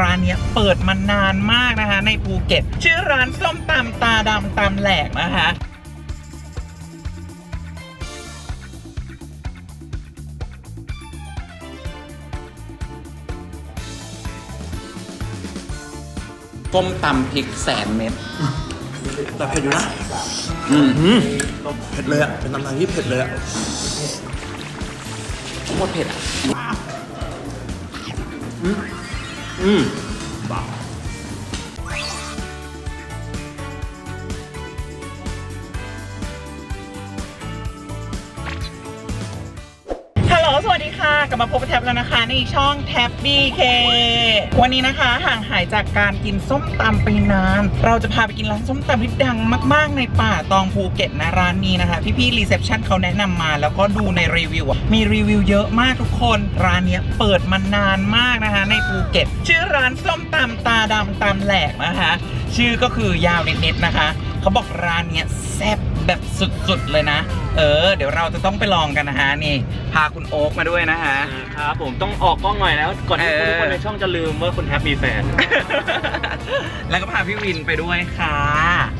ร้านเนี้ยเปิดมานานมากนะคะ ในภูเก็ต ชื่อร้านส้มตำตาดำตำแหลกนะคะส้มตำพริกแสนเม็ดแต่เผ็ดอยู่นะอืมอืมเผ็ดเลยอะ เป็นตำนานที่เผ็ดเลยอะโคตรเผ็ดอะ อืม กลับมาพบกับแท็บแล้วนะคะในช่องแท็บ BK วันนี้นะคะห่างหายจากการกินส้มตำไปนาน เราจะพาไปกินร้านส้มตำที่ดังมาก ๆ ในป่าตองภูเก็ตนะร้านนี้นะคะ พี่ๆรีเซพชันเขาแนะนำมา แล้วก็ดูในรีวิวอะมีรีวิวเยอะมากทุกคน ร้านเนี้ยเปิดมานานมากนะคะ ในภูเก็ต ชื่อร้านส้มตำตาดำตำแหลกนะคะ ชื่อก็คือยาวนิดๆนะคะ เขาบอกร้านเนี้ยแซ่บ แบบสุดๆเลยนะ เออ เดี๋ยวเราจะต้องไปลองกันนะฮะนี่ พาคุณโอ๊กมาด้วยนะฮะ ครับผมต้องออกกล้องหน่อยแล้วก่อนที่เออทุกคนในช่องจะลืมว่าคุณแทบมีแฟน แล้วก็พาพี่วินไปด้วยค่ะ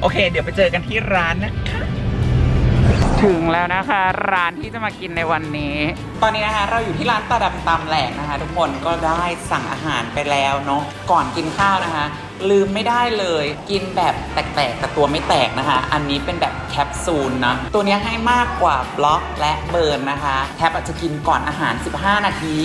โอเค เดี๋ยวไปเจอกันที่ร้านนะคะ ถึงแล้วนะคะ ร้านที่จะมากินในวันนี้ ตอนนี้นะคะ เราอยู่ที่ร้านตาดำตำแหลกนะคะ ทุกคนก็ได้สั่งอาหารไปแล้วเนาะก่อนกินข้าวนะคะ ลืมไม่ได้เลยกินแบบแตกๆแต่ตัวไม่แตกนะคะ อันนี้เป็นแบบแคปซูลนะตัวนี้ให้มากกว่าบล็อกและเบิร์นนะคะแทบอาจจะกินก่อนอาหาร 15 นาที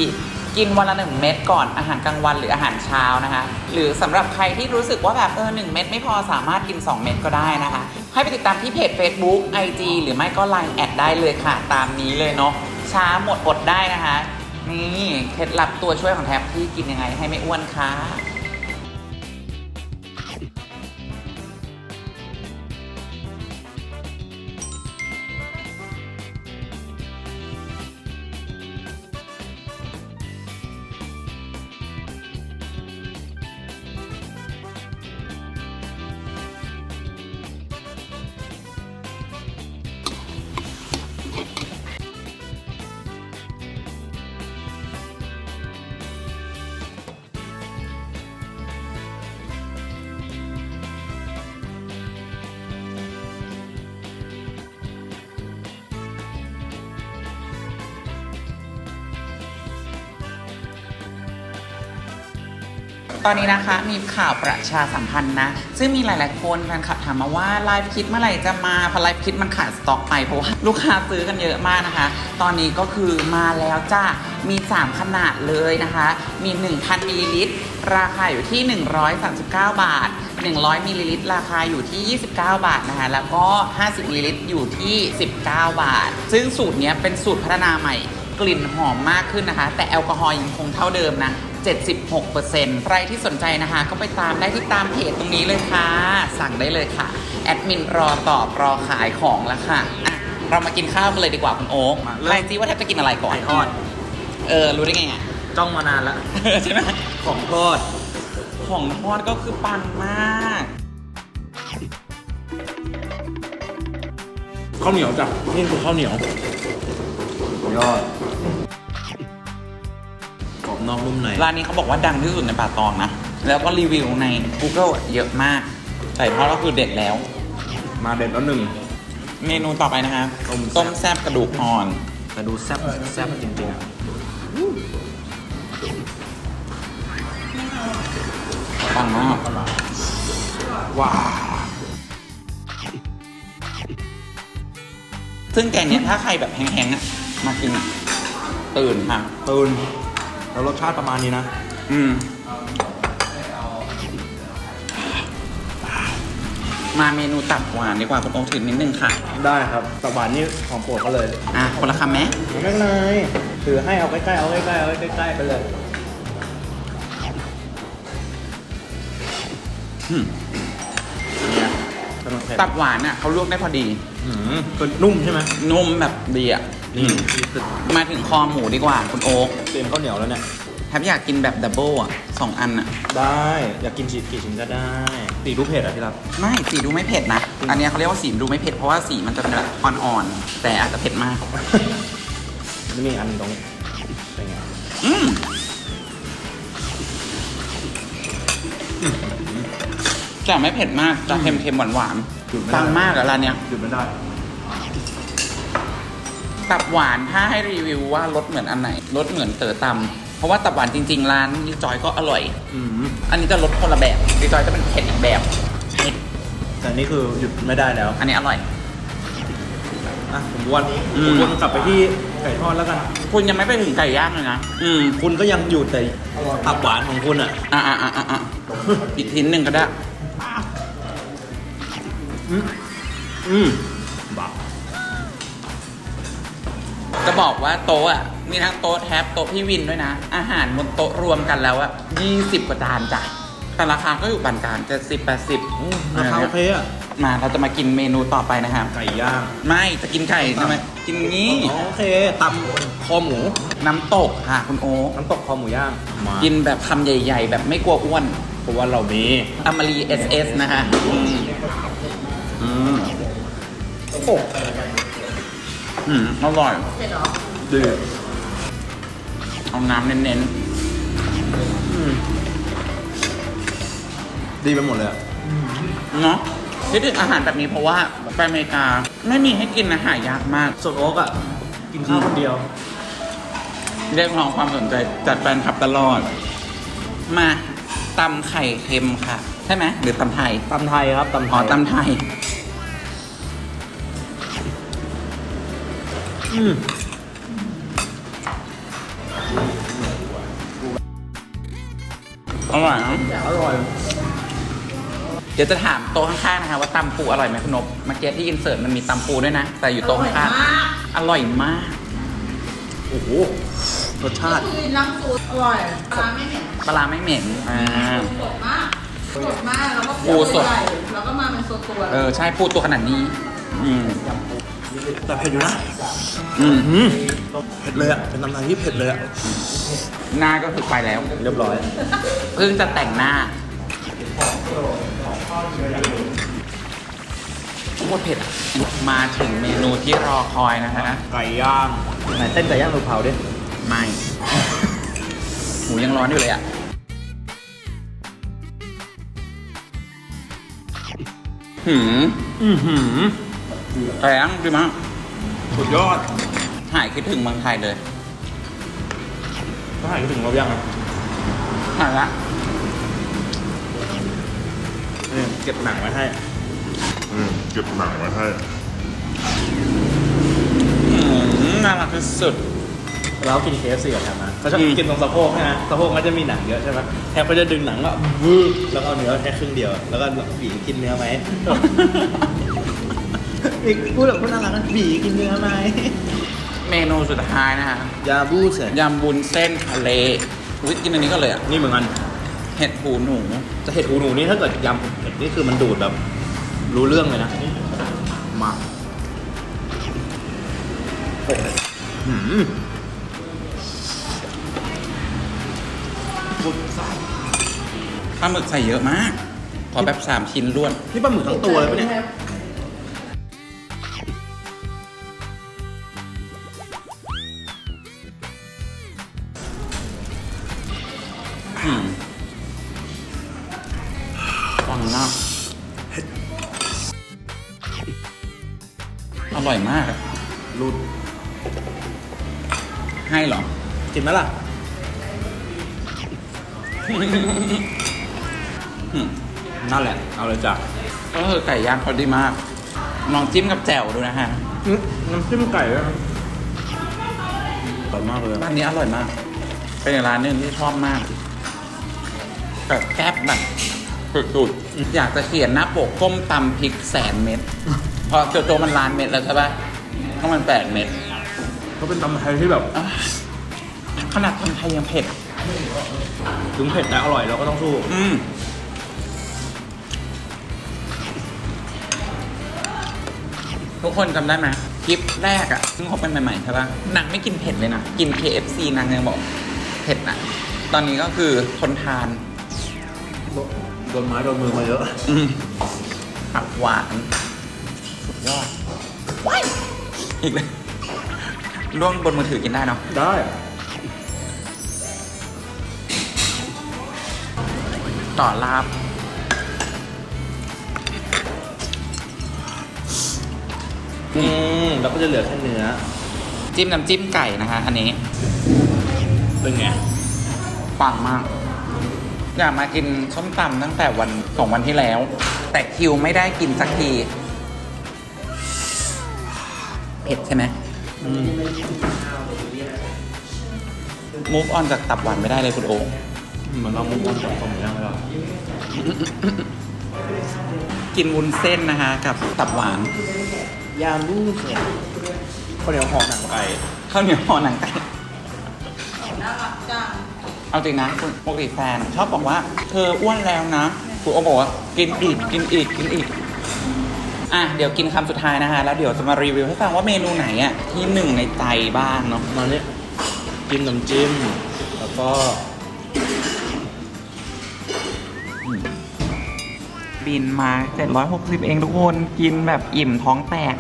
กินวันละหนึ่งเม็ดก่อนอาหารกลางวันหรืออาหารเช้านะคะ หรือสำหรับใครที่รู้สึกว่าแบบเออหนึ่งเม็ดไม่พอสามารถกิน 2 เม็ดก็ได้นะคะ ให้ไปติดตามที่เพจ Facebook IG หรือไม่ก็ Line แอดได้เลยค่ะ ตามนี้เลยเนาะช้าหมดอดได้นะคะ นี่เคล็ดลับตัวช่วยของแท็บที่กินยังไงให้ไม่อ้วนค่ะ ตอนนี้นะคะมีข่าวประชาสัมพันธ์นะ ซึ่งมีหลาย ๆ คนแฟนคลับถามมาว่าไลฟ์คิดเมื่อไหร่จะมาเพราะไลฟ์คิดมันขาดสต็อกไปเพราะว่าลูกค้าซื้อกันเยอะมากนะคะ ตอนนี้ก็คือมาแล้วจ้ามี 3 ขนาดเลยนะคะ มี 1,000มิลลิลิตรราคาอยู่ที่ 139 บาท 100มิลลิลิตรราคาอยู่ที่ 29 บาทนะคะแล้วก็ 50มิลลิลิตรอยู่ที่ 19 บาท ซึ่งสูตรนี้เป็นสูตรพัฒนาใหม่กลิ่นหอมมากขึ้นนะคะ แต่แอลกอฮอล์ยังคงเท่าเดิมนะ 76%ใครที่สนใจนะคะ ก็ไปตามได้ที่ตามเพจตรงนี้เลยค่ะ สั่งได้เลยค่ะ แอดมินรอตอบรอขายของแล้วค่ะอะ เรามากินข้าวกันเลยดีกว่าคุณโอ๊คมาเริ่ม ใครจีว่าแทบจะกินอะไรก่อน ไก่ทอดเออ รู้ได้ไงอะ จ้องมานานแล้ว ใช่ไหม ของทอดของทอดก็คือปังมาก ข้าวเหนียวจ้ะนี่คือข้าวเหนียว ยอดกรอบ นอกนุ่มในร้านนี้เขาบอกว่าดังที่สุดในป่าตองนะ แล้วก็รีวิวใน Google อะเยอะมากไก่ทอดก็คือเด็ดแล้ว มาเด็ดแล้วหนึ่ง เมนูต่อไปนะคะต้มแซ่บ ต้มแซ่บกระดูกอ่อน แต่ดูแซ่บแซ่บจริงๆอะปังมากว้าวซึ่งแกงเนี้ยถ้าใครแบบแห้งๆอะมากินอะตื่นค่ะ ตื่น แล้วรสชาติประมาณนี้นะ อืม มาเมนูตับหวานดีกว่าคุณโอ๊คถือนิดนึงค่ะ ได้ครับตับหวานนี่ของโปรดเขาเลยอะคนละคำไหมไม่เป็นไรถือให้เอาใกล้ๆเอาใกล้ๆเอาใกล้ๆไปเลยอืมเนี่ยขนมเผ็ดตับหวานอะเขาลวกได้พอดี อืมคือนุ่มใช่ไหม นุ่มแบบดีอะ นี่นี่คือมาถึงคอหมูดีกว่าคุณโอ๊คเตรียมข้าวเหนียวแล้วเนี่ย แทบอยากกินแบบดับเบิลอะสองอันอะ ได้อยากกินกี่กี่ชิ้นก็ได้ตีรูปเผ็ดอะที่รักไม่สีดูไม่เผ็ดนะ อันเนี้ยเขาเรียกว่าสีดูไม่เผ็ดเพราะว่าสีมันจะเป็นแบบอ่อนๆ แต่อาจจะเผ็ดมาก นี่มีอันตรงนี้เป็นไงอืมแต่ไม่เผ็ดมากจะเค็มๆหวานหยุดไม่ๆได้ฟังมากอะร้านเนี้ย หยุดไม่ได้ ตับหวานถ้าให้รีวิวว่ารสเหมือนอันไหนรสเหมือนเต๋อตำเพราะว่าตับหวานจริง ๆ ร้านรีจอยก็อร่อย อืมอันนี้จะรสคนละแบบรีจอยจะเป็นเผ็ดอีกแบบเผ็ดแต่นี่คือหยุดไม่ได้แล้ว อันนี้อร่อย อะผมวนอืมผมวนกลับไปที่ไก่ทอดแล้วกัน คุณยังไม่ไปถึงไก่ย่างเลยนะอืมคุณก็ยังอยู่แต่ตับหวานของคุณอะ อะอะอะอะอะอีกทิ้นหนึ่งก็ได้ อืม จะบอกว่าโต๊ะอะมีทั้งโต๊ะแท็บโต๊ะพี่วินด้วยนะ อาหารบนโต๊ะรวมกันแล้วอะ20กว่าจานจ้ะแต่ราคาก็อยู่ปานกลางจะสิบแปดสิบอืมราคาโอเคอะมาเราจะมากินเมนูต่อไปนะครับ ไก่ย่าง ไม่จะกินไก่ใช่ไหมกินงี้อ๋อโอเคตำคอหมู น้ำตกค่ะคุณโอ๊คน้ำตกคอหมูย่างมากินแบบคำใหญ่ ๆ แบบไม่กลัวอ้วนเพราะว่าเรามีอมรีเอสเอสนะคะอืมอืมโอ้ อืมอร่อยดีเอาน้ำเน้นอืมดีไปหมดเลยอะๆเนาะที่ถึงอาหารแบบนี้เพราะว่าไปอเมริกาไม่มีให้กินอาหารยากมาก ส่วนโอ๊กอะ กินข้าวคนเดียว เรียกร้องความสนใจจัดแฟนคลับตลอด มาตำไข่เค็มค่ะ ใช่ไหมหรือตำไทยตำไทยครับตำไทอ๋อยตำไทย อืมอร่อยเนอะอร่อย เดี๋ยวจะถามโต๊ะข้างๆนะคะว่าตำปูอร่อยไหมคุณนบเมื่อกี้ที่อินเสิร์ตมันมีตำปูด้วยนะ แต่อยู่โต๊ะข้างๆอร่อยมาก โอ้โห รสชาติ คือน้ำซุปอร่อยปลาไม่เหม็นปลาไม่เหม็น อ่า สดมากสดมากแล้วก็ปูสด ใหญ่แล้วก็มาเป็นตัวตัวเออ ใช่ปูตัวขนาดนี้ อืม แต่เผ็ดอยู่นะอืมอืมเผ็ดเลยอะ เป็นตำไทยที่เผ็ดเลยอะ หน้าก็คือไปแล้ว เรียบร้อย เพิ่งจะแต่งหน้าโคตรเผ็ดอะมาถึงเมนูที่รอคอยนะคะไก่ย่างไหนเต้นไก่ย่างเผาๆดิไม่ หมูยังร้อนอยู่เลยอะ หืม อือหือ แกงดีมากสุดยอด หายคิดถึงเมืองไทยเลยก็หายคิดถึงเรายังอะหายละนี่เก็บหนังไว้ให้อืมเก็บหนังไว้ให้อืมน่ารักที่สุดแล้วกิน KFC กับแฮมนะเขาชอบอืมกินตรงสะโพกใช่ไหมสะโพกมันจะมีหนังเยอะใช่ไหมแฮมก็จะดึงหนังก็วืบแล้วก็เอาเนื้อแค่ครึ่งเดียว แล้วก็บีกินเนื้อไหม อีกพูดแบบพูดน่ารักนะบีกินเนื้อไหมเมนูสุดท้ายนะคะยาบูเสร็จยำบุญเส้นทะเลวิกินอันนี้ก็เลยอะนี่เหมือนกันเห็ดหูหนูจะเห็ดหูหนูนี่ถ้าเกิดยำเห็ดนี่คือมันดูดแบบ รู้เรื่องเลยนะมาโอ้โหหืมปลาหมึกใส่เยอะมาก ขอแบบสามชิ้นล้วน นี่ปลาหมึกทั้งตัวเลยปะเนี่ย อืมฟังมากอร่อยมากอะรูดให้เหรอ กินไหมล่ะ อืมนั่นแหละ เอาเลยจ้ะก็คือไก่ย่างเขาดีมาก ลองจิ้มกับแจ่วดูนะฮะน้ำจิ้มไก่ด้วยอร่อยมากเลย ร้านนี้อร่อยมาก เป็นอีกร้านหนึงที่ชอบมาก แบบแก๊บแบบสุดๆอยากจะเขียนหน้าปกก้มตำพริกแสนเม็ดเพอโจโจมันล้านเม็ดแล้วใช่ปะต้องมันแปดเม็ดเขาเป็นตำไทยที่แบบอะขนาดคนไทยยังเผ็ด ถึงเผ็ดแต่อร่อยเราก็ต้องสู้ อืมทุกคนจำได้ไหมคลิปแรกอะซึ่งเขาเป็นใหม่ๆใช่ปะนางไม่กินเผ็ดเลยนะ กิน KFC นางยังบอก เผ็ดนะตอนนี้ก็คือทนทาน โดนไม้โดนมือมาเยอะอืมผักหวาน สุดยอดว้ายอีกเลยล่วงบนมือถือกินได้เนาะได้ต่อลาบ อืมแล้วก็จะเหลือแค่เนื้อ จิ้มน้ำจิ้มไก่นะคะ อันนี้ เป็นไงปังมาก อยากมากินส้มตำตั้งแต่วันสองวันที่แล้ว แต่คิวไม่ได้กินสักที เผ็ดใช่ไหมอืมมูฟออนจากตับหวานไม่ได้เลยคุณโอ๊คเหมือนเรามุกมันสองสมย่างแล้วกินวุ้นเส้นนะคะ กับตับหวาน ยาลูกเนี่ยข้าวเหนียวห่อหนังไก่ข้าวเหนียวห่อหนังไก่น่ารักจัง เอาจริงนะคุณปกติแฟน ชอบบอกว่า เธออ้วนแล้วนะคุณโอ๊คบอกว่ากินอีกกินอีกกินอีกอะเดี๋ยวกินคำสุดท้ายนะคะ แล้วเดี๋ยวจะมารีวิวให้ฟังว่าเมนูไหนอะที่หนึ่งในใจบ้างเนาะมาเนี่ยจิ้มน้ำจิ้ม แล้วก็บินมา 760 เองทุกคนกินแบบอิ่มท้องแตก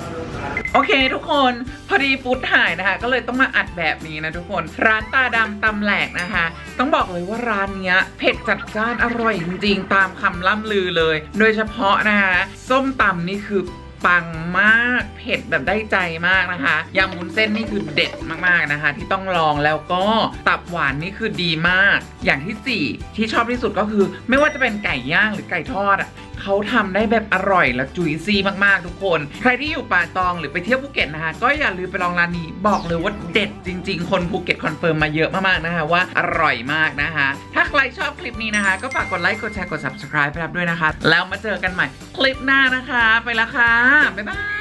โอเคทุกคนพอดีฟู้ดถ่ายนะคะ ก็เลยต้องมาอัดแบบนี้นะทุกคน ร้านตาดำตำแหลกนะคะ ต้องบอกเลยว่าร้านเนี้ยเผ็ดจัดจ้านอร่อยจริงๆ ตามคำล่ำลือเลย โดยเฉพาะนะคะส้มตำนี่คือปังมากเผ็ดแบบได้ใจมากนะคะยำวุ้นเส้นนี่คือเด็ดมากๆนะคะ ที่ต้องลองแล้วก็ตับหวานนี่คือดีมาก อย่างที่สี่ที่ชอบที่สุดก็คือ ไม่ว่าจะเป็นไก่ย่างหรือไก่ทอดอะ เขาทำได้แบบอร่อยและจุยซีมากๆ ทุกคน ใครที่อยู่ป่าตองหรือไปเที่ยวภูเก็ตนะคะ ก็อย่าลืมไปลองร้านนี้บอกเลยว่าเด็ดจริง ๆ คนภูเก็ตคอนเฟิร์มมาเยอะมากๆนะคะว่าอร่อยมากนะคะ ถ้าใครชอบคลิปนี้นะคะ ก็ฝากกดไลค์กดแชร์กด subscribe ไปรับด้วยนะคะ แล้วมาเจอกันใหม่คลิปหน้านะคะ ไปละค่ะบ๊ายบาย